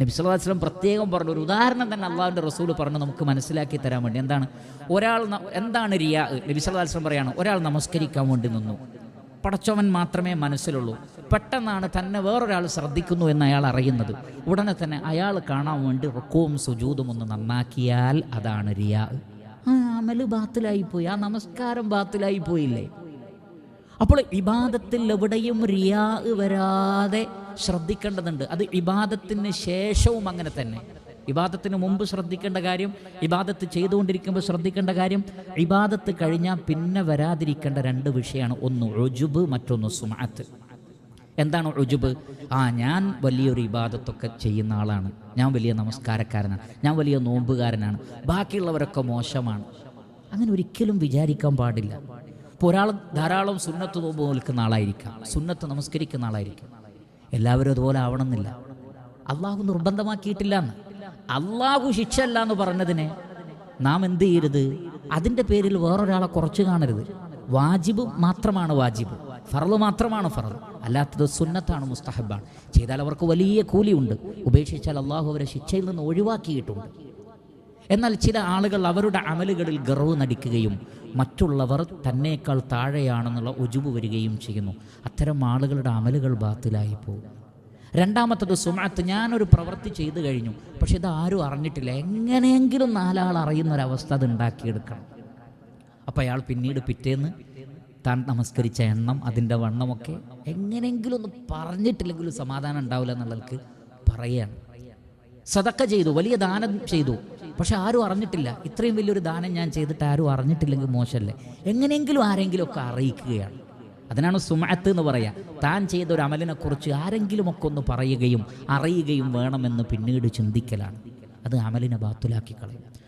നബി സല്ലല്ലാഹു അലൈഹി വസല്ലം പ്രത്യേകം പറഞ്ഞ ഒരു ഉദാഹരണം തന്നെ അള്ളാഹുവിന്റെ റസൂൽ പറഞ്ഞു നമുക്ക് മനസ്സിലാക്കി തരാൻ വേണ്ടി. എന്താണ്? ഒരാൾ എന്താണ് റിയാ? നബി സല്ലല്ലാഹു അലൈഹി വസല്ലം പറയാണ് ഒരാൾ നമസ്കരിക്കാൻ വേണ്ടി നിന്നു. പടച്ചവൻ മാത്രമേ മനസ്സിലുള്ളൂ. പെട്ടെന്നാണ് തന്നെ വേറൊരാൾ ശ്രദ്ധിക്കുന്നു എന്ന് അയാൾ അറിയുന്നത്. ഉടനെ തന്നെ അയാൾ കാണാൻ വേണ്ടി റുക്കവും സുജൂതും ഒന്ന് നന്നാക്കിയാൽ അതാണ് റിയാ. ആ അമൽ ബാത്തിലായി പോയി. ആ നമസ്കാരം ബാത്തിലായി പോയില്ലേ? അപ്പോൾ ഇബാദത്തിൽ എവിടെയും റിയാ വരാതെ ശ്രദ്ധിക്കേണ്ടതുണ്ട്. അത് ഇബാദത്തിന് ശേഷവും അങ്ങനെ തന്നെ. ഇബാദത്തിന് മുമ്പ് ശ്രദ്ധിക്കേണ്ട കാര്യം ഇബാദത്ത് ചെയ്തുകൊണ്ടിരിക്കുമ്പോൾ ശ്രദ്ധിക്കേണ്ട കാര്യം ഇബാദത്ത് കഴിഞ്ഞാൽ പിന്നെ വരാതിരിക്കേണ്ട രണ്ട് വിഷയമാണ്. ഒന്ന് ഒജുബ് മറ്റൊന്ന് സുമാത്ത് എന്താണ് ഒജുബ് ആ ഞാൻ വലിയൊരു ഇബാദത്തൊക്കെ ചെയ്യുന്ന ആളാണ്. ഞാൻ വലിയ നമസ്കാരക്കാരനാണ്. ഞാൻ വലിയ നോമ്പുകാരനാണ്. ബാക്കിയുള്ളവരൊക്കെ മോശമാണ്. അങ്ങനെ ഒരിക്കലും വിചാരിക്കാൻ പാടില്ല. ഇപ്പോൾ ഒരാൾ ധാരാളം സുന്നത്ത് നോമ്പ് നിൽക്കുന്ന ആളായിരിക്കാം. സുന്നത്ത് നമസ്കരിക്കുന്ന ആളായിരിക്കാം. എല്ലാവരും അതുപോലെ ആവണമെന്നില്ല. അള്ളാഹു നിർബന്ധമാക്കിയിട്ടില്ല എന്ന് അള്ളാഹു ശിക്ഷ അല്ല എന്ന് പറഞ്ഞതിനെ നാം എന്ത് ചെയ്യരുത്? അതിന്റെ പേരിൽ വേറൊരാളെ കുറച്ച് കാണരുത്. വാജിബ് മാത്രമാണ് വാജിബ്. ഫറൽ മാത്രമാണ് ഫറൽ അല്ലാത്തത് സുന്നത്താണ് മുസ്തഹബാണ്. ചെയ്താൽ അവർക്ക് വലിയ കൂലിയുണ്ട്. ഉപേക്ഷിച്ചാൽ അള്ളാഹു അവരെ ശിക്ഷയിൽ നിന്ന് ഒഴിവാക്കിയിട്ടുണ്ട്. എന്നാൽ ചില ആളുകൾ അവരുടെ അമലുകളിൽ ഗർവ് നടിക്കുകയും മറ്റുള്ളവർ തന്നേക്കാൾ താഴെയാണെന്നുള്ള ഒജുബ് വരികയും ചെയ്യുന്നു. അത്തരം ആളുകളുടെ അമലുകൾ ബാത്തിലായി പോകും. രണ്ടാമത്തത് സുമാത്ത് ഞാനൊരു പ്രവൃത്തി ചെയ്തു കഴിഞ്ഞു. പക്ഷെ ഇത് ആരും അറിഞ്ഞിട്ടില്ല. എങ്ങനെയെങ്കിലും നാലാൾ അറിയുന്ന ഒരവസ്ഥ അത് ഉണ്ടാക്കിയെടുക്കണം. അപ്പോൾ അയാൾ പിന്നീട് പിറ്റേന്ന് താൻ നമസ്കരിച്ച എണ്ണം അതിന്റെ വണ്ണമൊക്കെ എങ്ങനെയെങ്കിലും ഒന്ന് പറഞ്ഞിട്ടില്ലെങ്കിലും സമാധാനം ഉണ്ടാവില്ല എന്നുള്ളവർക്ക് പറയുകയാണ്. സതക്ക ചെയ്തു വലിയ ദാനം ചെയ്തു. പക്ഷെ ആരും അറിഞ്ഞിട്ടില്ല. ഇത്രയും വലിയൊരു ദാനം ഞാൻ ചെയ്തിട്ട് ആരും അറിഞ്ഞിട്ടില്ലെങ്കിൽ മോശമല്ലേ? എങ്ങനെയെങ്കിലും ആരെങ്കിലും ഒക്കെ അറിയിക്കുകയാണ്. അതിനാണ് സുമഅത്ത് എന്ന് പറയുക താൻ ചെയ്ത ഒരു അമലിനെ കുറിച്ച് ആരെങ്കിലും ഒക്കെ ഒന്ന് പറയുകയും അറിയുകയും വേണമെന്ന് പിന്നീട് ചിന്തിക്കലാണ്. അത് അമലിനെ ബാത്തുലാക്കി കളയും.